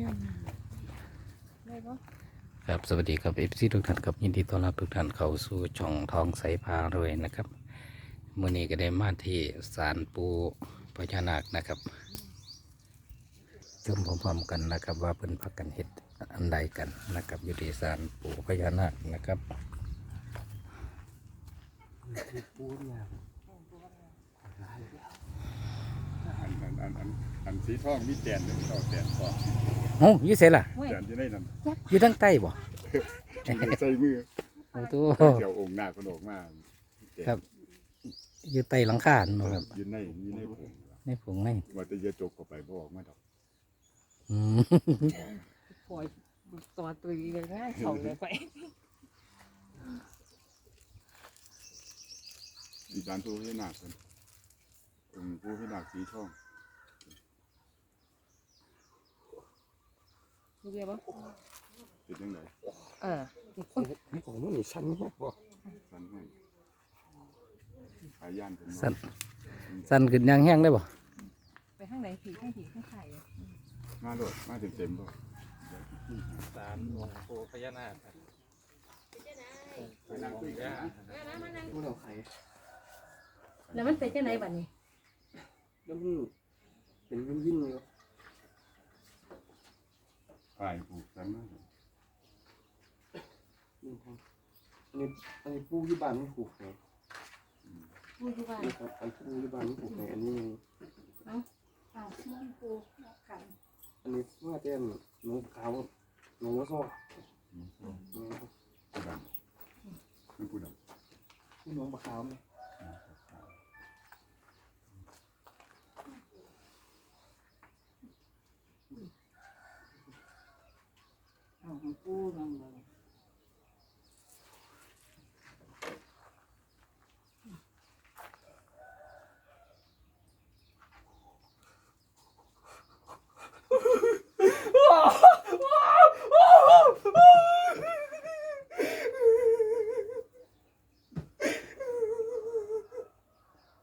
ญานาคได้ปะครับสวัสดีครับเอฟซีทุกท่านครับยินดีต้อนรับทุกท่านเข้าสู่ช่องทองใสพารวยนะครับมื่อนี้ก็ได้มาที่ศาลปูพญานาคนะครับชมพร้อมๆกันนะครับ ว่าเพิ่นพักกันเฮ็ดอันใดกันนะครับอยู่ที่ศาลปูพญานาคนะครับอันอันอันอันอันสีทองมีแกนหนึ่งเท่าแกนสอง โอ้อยี่เสล่ะเว้ยแกนที่ได้นั่นอยู่ทั้งใต้บ่ใส่มือโอ้โหเกี่ยวองค์หน้าคนออกมาครับอยู่ใต้หลังคาเนาะครับยืนในยืนในผมในผงในว่าจะเยอะจกเข้าไปบ่ออกมาดอกอืมปล่อยตัวตุยเลยง่ายเขาเลยไปอีสานผู้ให้หนักกันองค์ผู้ให้หนักสีทอง เรียกปะเป็นยังไงเออของมันนี่ชั้นมากบ่สันให้ขายย่านเป็นสั่นสั่นขึ้นยางแห้งได้บ่ไปข้างไหนผีข้างผีข้างไข่มาโลดมาเต็มเต็มๆบ่ศาลหลวงปูพญานาคไปนั่งคุยกันผู้เราไข่แล้วมันเป็นจังไหนบัดนี้แล้วมันเป็นวิ่งวิ่งเลย ฝ่ายผูกสันมาวิ่งทางอันนี้อันนี้ปูที่บ้านมันผูกไงพูดที่ว่านี่ครับอันปูที่บ้านมันผูกไงอันนี้อ้าวมันปูขันอันนี้ว่าแต่น้องขาวน้องวัวซ้อผู้ดำเป็นผู้ดำผู้น้องปลาขาวไหม อ้าวปูนั่นเลย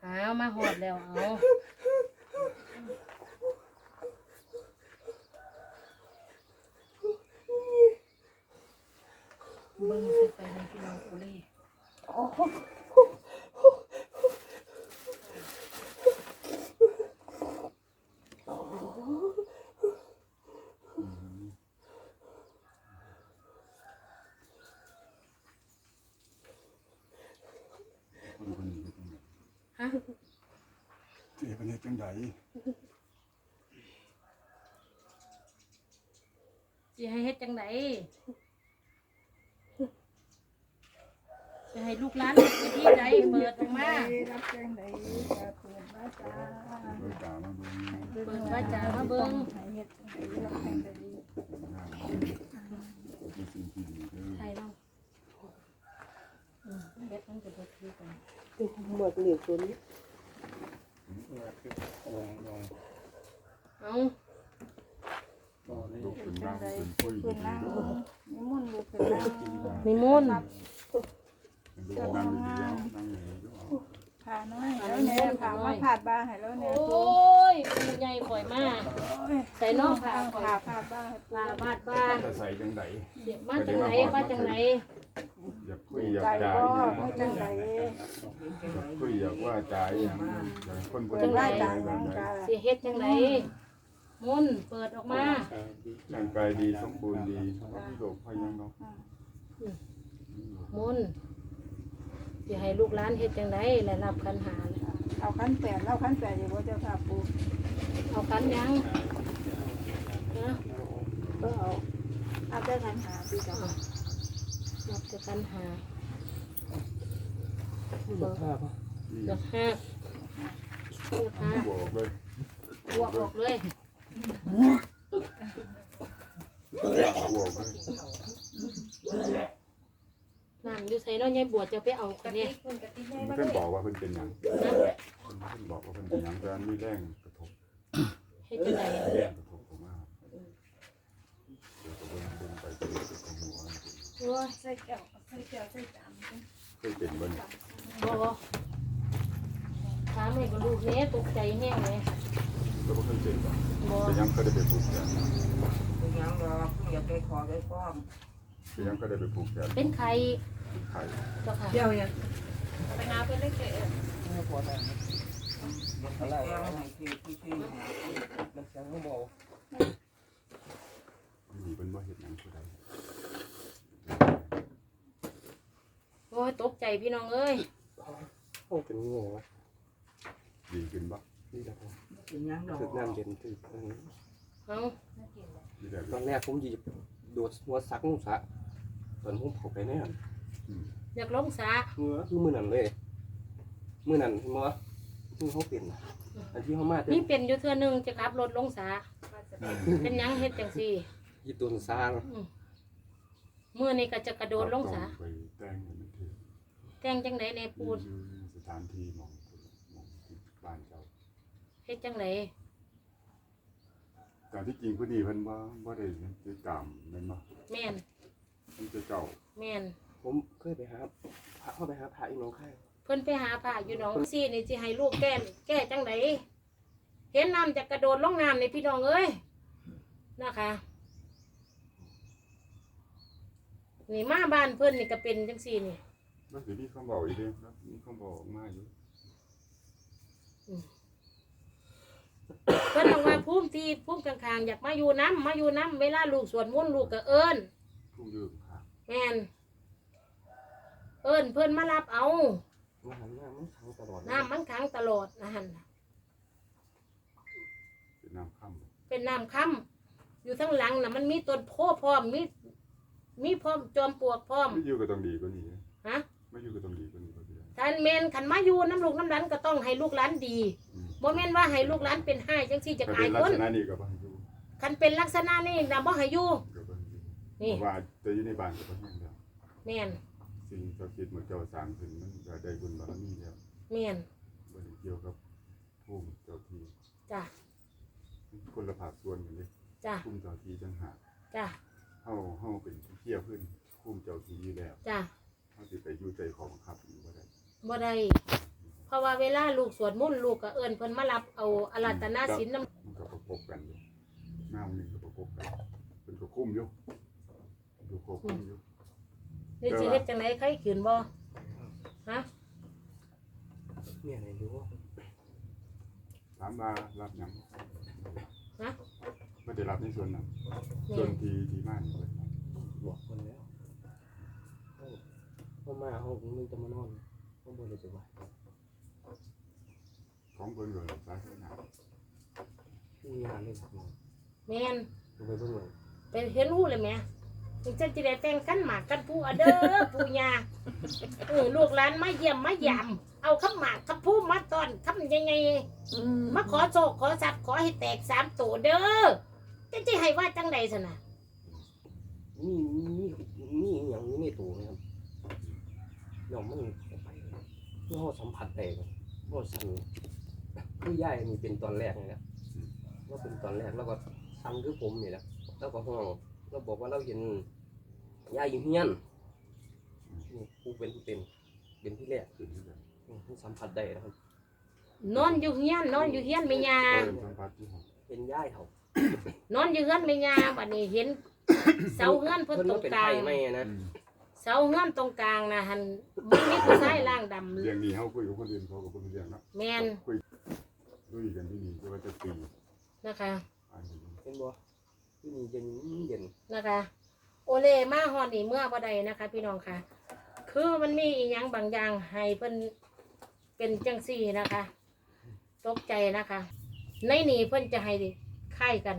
เอามาหอดแล้วเอาเบิ้งสิ ไปในพี่น้องกุลีฮะเจ๊เป็นเฮ็ดจังไดสิให้เฮ็ดจังได จะให้ลูกหลานเฮ็ดไปที่ใดเปิดออกมารับแจ้งได้จะเปิดว่าจ้าเบิกตามาเบิ่งเปิดว่าจามาเบิ่งให้เฮ็ดให้รับแจ้งได้เป็นสิ่งที่ดีเด้อไทยเราอืมเฮ็ดมันจะบ่คือกันหมดเหลือตัวนี้ลองลองเอาต่อเลยลูกเป็นร่างเป็นปุ้ยเพิ่นนั่งนิมนต์ลูกเพิ่นนั่งนิมนต์ลูก นั่งอยู่เดียวนั่งอยู่เดียวพาน้อยแล้วเนี่ยพามาผาดบ้าให้แล้วเนี่ยโอ้ยปูใหญ่ข่อยมาใส่น้องผ่าข่อยพาผาดบ้าให้ลาบาดบ้านจะใส่จังไดเดี๋ยวมาจังไหนมาจังไหนอยากคุยอยากใจจ่ายบ่อยากว่าจังไดคุยอยากว่าจ่ายอย่างอยากคนบ่จังได้ไดจ่าจัยงแบบไหนจ้าสิเฮ็ดจังไหนมุนต์เปิดออกมาร่างกายดีสมบูรณ์ดีมีโรคภัยยังเนาะมุนต์ สิให้ลูกหลานเฮ็ดจังไดและรับคันหาน่ะเอาขั้นแปดแล้วขั้นแปดอยู่บ่เจ้าค่ะปู่เอาคันยังนะก็เอาเอาแต่ขันหาพี่จ้ารับแต่คันหาหมดท่าปะเลือกห้าเลือกห้าบอกเลยบวกออกเลยบอกเลยนั่น อยู่ใส่น้อยใหญ่บวชจะไปเอากันเนี่ยเพิ่นบอกว่าเพิ่นเป็นหยังนะเพิ่นบอกว่าเพิ่นเป็นหยังแต่มีแรงกระทบเฮ็ดจังไดแรงกระทบออกมาเดี๋ยวก็เบิ่งเบิ่งไปเรื่อยๆของหัวโอ้ยใส่แก้วใส่แก้วใส่จานเคยเป็นบ่นี่บ่ถามให้ก็ลูกแหน่ตกใจแห้งเลยแล้วบ่เคยเป็นบ่บ่แต่ยังเคยได้ไปปลูกยางบยังดอกอยากได้ขอได้ฟ้องเสียงก็ได้ไปผูกแขนเป็นไข่ไข่เจ้าค่ะ เดี๋ยวยังไปหาเพิ่นได้แก่แกงให้คือที่ที่หามีเป็นว่าเห็ดหยังผู้ใดโอ้ยตกใจพี่น้องเอ้ยโอ้เป็นงูวะดีขึ้นบ่นี่แหละครับกินยังดอกถึกน้ำเย็นถึกอันนี้เอาดีได้ตอนแรกผมหยิบโดดหัวซักงูสะตอนผมเข้าไปเนี่ย อยากลงสาเมื่อคือมือนั่นเลยมือนั่นเห็นบ่มือเขาเปลี่ยนน่ะอันที่เขามาเต็นี่มเป็นอยู่เทื่อหนึงจะขับรถลงสาเป็นหยังเฮ็ดจังซี่ยี่ตุนซางมื้อนี้ก็จะกระโดดลงสาไปแต่งให้มันถือแต่งจังไดในปูนอยู่สถานที่หมองหมองที่บ้านเจ้า เฮ็ดจังไดแต่ที่จริงผู้นี้เพิ่นบ่บ่ได้ติดตามแม่นบ่แม่นเพิ่นจะเจ้า แม่น ผมเคยไปหาพระเข้าไปหาพระอีกน้องค่ายเพิ่นไปหาพระอยู่หนองซี่นี่สิให้ลูกแก้แก้จังไดเห็นน้ำจะกระโดดลงน้ำนี่พี่น้องเอ้ยนะคะ นี่มาบ้านเพิ่นนี่ก็เป็นจังซี่นี่มันสิมีคำบอกอีกเด้ครับมีคำบอกออกมาอยู่เพิ่นบอกว่าภูมิที่ภูมิกลางๆอยากมาอยู่น้ำมาอยู่น้ำเวลาลูกสวดมนต์ลูกก็เอิ้นทุ่งยืมค่ะแม่น เอิ้นเพิ่นมารับเอามาหันหน้ามันขังตลอดน้ำมันขังตลอดนะฮันน่ะเป็นน้ำค่ำเป็นน้ำค่ำอยู่ทั้งหลังน่ะมันมีต้นโพพร้อมมีมีพร้อมจอมปลวกพร้อมไม่อยู่ก็ต้องดีกว่านี้นะฮะ ไม่อยู่ก็ต้องดีกว่านี้ก็ได้ท่านเมนขันมาอยู่น้ำลูกน้ำหลานก็ต้องให้ลูกหลานดีอืมบ่แม่นว่าให้ลูกหลานเป็นให้จังซี่จะถ้าอาเป็ยนลัคกนษณะนี้ก็บ่ให้อยู่คันเป็นลักษณะนี้นะบ่ให้อยู่ก็บ่ให้อยู่นี่ เพราะว่าจะอยู่ในบ้านก็บ่แม่นแล้วแม่น สิ่งศักดิ์สิทธิ์หมู่เจ้าสร้างขึ้นมันก็ได้บุญบารมีแล้วแม่นบ่ได้เกี่ยวกับภูมิเจ้าที่จ้ะคนละภาคส่วนกันเด้จ้ะภูมิเจ้าที่จังหากจ้ะเฮาเฮาเป็นผู้เกี่ยวขึ้นภูมิเจ้าที่อยู่แล้วจ้ะเฮาสิไปอยู่ใจของบังคับอยู่บ่ได้บ่ได้เพราะว่าเวลาลูกสวดมนต์ลูกก็เอิ้นเพิ่นมารับเอาอารัตนาศีลนำมันก็ประกบกันอยู่หน้ามันนี่ก็ประกบกันเป็นก็คุ้มอยู่ดูโคคุ้มอยู่ นี่สิเฮ็ดจังไดใครขืนบ่ฮะเนี่ยไหนรู้ว่าถามว่ารับหยังฮะบ่ได้รับในส่วนนั้นนี่ส่วนที่ที่มานี่เบิดบอกคนแล้วเขามาเขามึงจะมานอนเขาบ่ได้ไปไหวของเพิ่นก็สาธารณะมีงานเลยครับแม่นไปเบิ่งเลยไปเห็นหูเลยแหม่ ถึงจะจะได้แต่งกันหมากกันผู้อะเด้อผู้ยาเออลูกหลานมาเยี่ยมมายามเอาคำหมากคำพูมาตอนคำยังไงมาขอโชคขอทรัพย์ขอให้แตกสามตัวเด้อจะจะให้ว่าจังใดสนะมีมีมีอย่างนี้ในตัวนะครับเรามันไปเราสัมผัสได้เราสั่นคือย่ายนี่เป็นตอนแรกนี่แหละว่าเป็นตอนแรกแล้วก็สั่นคือผมนี่แหละแล้วก็ห้อง เราบอกว่าเราเห็นยายอยู่เฮียนนี่กูเป็นผู้เป็นเป็นที่แรกขึ้นอยู่แล้วอืมสัมผัสได้นะครับนอนอยู่เฮียนนอนอยู่เฮียนไม่ยาเพิ่นสัมผัสที่ห้องเป็นย่ายเขานอนอยู่เฮือนไม่ยาบัดนี้เห็น เสาเฮือนเพิ่นตรงเป็นกลาไทงยไหมนะอืมเสาเฮือนตรงกลางนะหันมันมีผู้ชายร่างดำเรื่องนี้เฮาคุยกับคนอื่นเขาก็บ่รู้เรื่องเนาะแม่นคุยลุยกันที่นี่จะว่าจะตีนะคะอันนี้เป็นบ่ ที่นี่เย็นเย็นนะคะ โอเลมาฮอดนี่เมื่อบ่ได้นะคะ พี่น้องค่ะ คือมันมีอีหยังบางอย่างให้เพิ่นเป็นจังซี่นะคะ ตกใจนะคะ ในนี่เพิ่นจะให้ค่ายกัน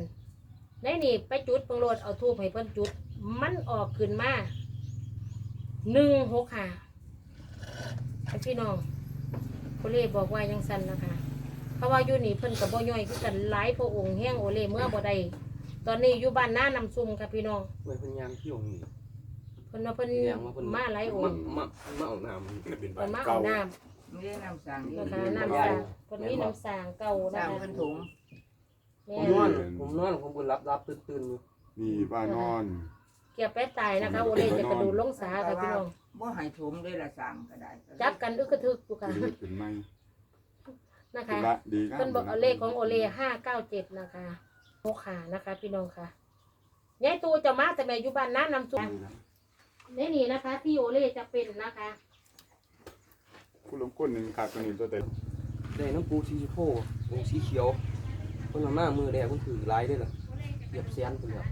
ในนี่ไปจุดเพิ่งโลดเอาทูบให้เพิ่นจุด มันออกขึ้นมาหนึ่งหกค่ะพี่น้องโอเล่บอกว่ายังสั้นนะคะ เพราะว่าอยู่นี่เพิ่นกับบ่ย่อยคือกันหลายพระองค์แห้งโอเล่เมื่อบ่ได้ ตอนนี้อยู่บ้านหน้านำซุ่มค่ะพี่น้องเมื่อเพิ่นยามเที่ยวนี่เพิ่นว่าเพิ่นแสดงว่าเพิ่นมาหลายองมาค์มามาเอาน้ำเป็นเพิ่บ้านนมาเก่าเอาน้ไม่ได้นำสั่งำนี่นะคะอืมน้ำสางเพิ่นมีน้ำสางเก่าสั่นะงคะเป็นถุงแม่ผมนอน ผมนอนผมบุญรับรับตื่นตื่นอยู่นี่บ้านนอน เกียบไปตายนะคะโอเล่จะกระโดดลงสาค่ะพี่น้องบ่ให้ถุงได้ละสั่งก็ได้จับกันอึกกระทึกอยู่ค่ะเป็นเฮ็ดเป็นไม้นะเป็นคะละดีงามเพิ่นบอกเอาเลขของโอเล่ห้าเก้าเจ็ดนะคะ โมขานะคะ พี่น้องค่ะยายตูจะมาแต่แม่อยู่บ้านน้านำสุนในนี่นะคะ ที่โอเล่จะเป็นนะคะคุณลงก้นหนึ่งขาดตัวนี้ตัวเต็มได้น้ำปูสีชมพูปูสีเขียวเพิ่นมามามือแดงเพิ่นถือหลายได้อล่ะเหยียบแสนเพิ่นแล้ว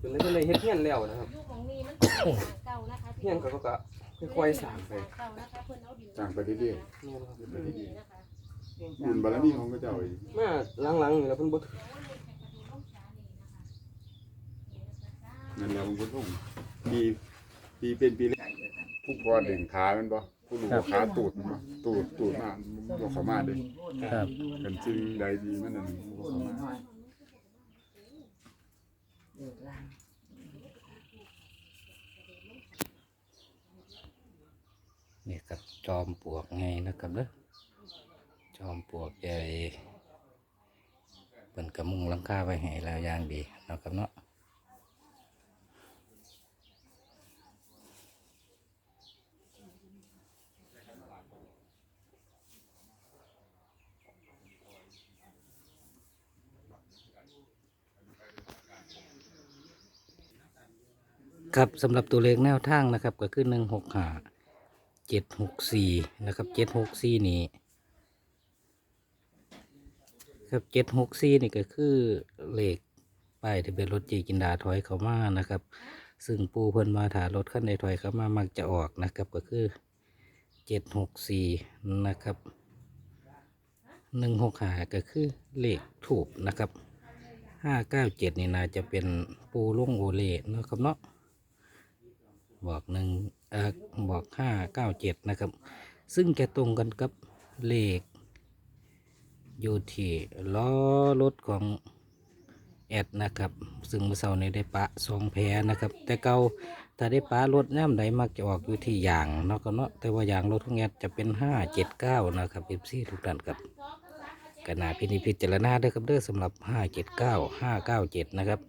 จนได้เพิ่นได้เฮ็ดเฮียนแล้วนะครับยุคของนี่มันเป็นทางเก่านะคะเฮียนก็เขาก็ค่อยๆสร้างไปเก่านะคะเพิ่นเอาดินสร้างไปเรื่อยแม่นครับๆ บุญบารมีของพระเจ้าอีกมาหลังๆนี่แล้วเพิ่นบ่ถือนั่นแหละมันพุ่งปีปีเป็นปีแรกใจเดียวกันผู้พอดึงขามันบ่ผู้รู้ว่าขาตูดมันบ่ตูดตูดมามันบ่เข้ามาเด้ครับ กันจริงใดดีมันนั่นบ่เข้ามาเดือดร้อนนี่ครับจอมปลวกไงนะครับเด้อ จอมปลวกใหญ่เป็นกระมุงลังคาไว้ให้แล้วอย่างดีเนาะครับเนาะครับสำหรับตัวเลขแนวทางนะครับก็คือหนึ่งหกห้าเจ็ดหกสี่นะครับเจ็ดหกสี่นี่ ครับเจ็ดหกสี่นี่ก็คือเลขป้ายทะเบียนรถเจกินดาถอยเข้ามานะครับ ซึ่งปูเพิ่นมาถารถขั้นใดถอยเข้ามามักจะออกนะครับก็คือเจ็ดหกสี่นะครับหนึ่งหกหาก็คือเลขถูกนะครับห้าเก้าเจ็ดนี่น่าจะเป็นปูลุงโอเล่เนาะครับเนาะบอกหนึ่งเออบอกห้าเก้าเจ็ดนะครับ ซึ่งจะตรงกันกับเลข อยู่ที่ล้อรถของแอดนะครับ ซึ่งเมื่อเช้านี้ได้ปะสองแพรนะครับ แต่เก่าถ้าได้ปะรถย่ำใดมักจะออกอยู่ที่ยางเนาะก็เนาะแต่ว่าอยางรถของแอดจะเป็นห้าเจ็ดเก้านะครับเอฟซีทุกท่านครับกนาพินิพิจารณาเด้อครับเด้อสำหรับห้าเจ็ดเก้าห้าเก้าเจ็ดนะครับ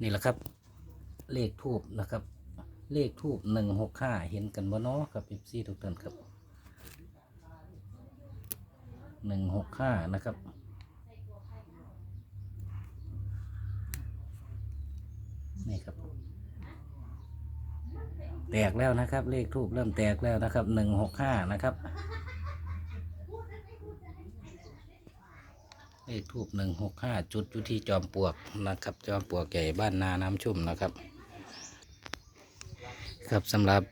นี่แหละครับเลขทูบนะครับ เลขทูบหนึ่งหกห้าเห็นกันบ่เนาะครับเอฟซีทุกท่านครับหนึ่งหกห้านะครับ นี่ครับ แตกแล้วนะครับ เลขทูบเริ่มแตกแล้วนะครับหนึ่งหกห้านะครับ เลขทูบหนึ่งหกห้าจุดอยู่ที่จอมปลวกนะครับ จอมปลวกใหญ่บ้านนาน้ำชุ่มนะครับ ครับสำหรับ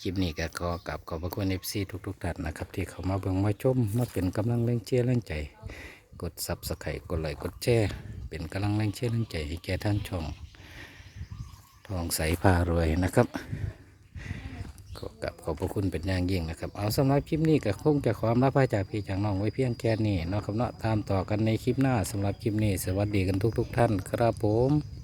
คลิปนี้ก็ขอกลับขอบพระคุณเอฟซีทุกๆท่านนะครับ ที่เขามาเบิ่งมาชมมาเป็นกำลังแรงเชียร์แรงใจ กดซับสไครต์กดไลค์กดแชร์เป็นกำลังแรงเชียร์แรงใจให้แก่ท่านช่อง ทองใสพารวยนะครับขอกลับขอบพระคุณเป็นอย่างยิ่งนะครับ เอาสำหรับคลิปนี้ก็คงจะความรับพาจากพี่จากน้องไว้เพียงแค่นี้เนาะครับเนาะตามต่อกันในคลิปหน้าสำหรับคลิปนี้ สวัสดีกันทุก ๆ ท่านครับผม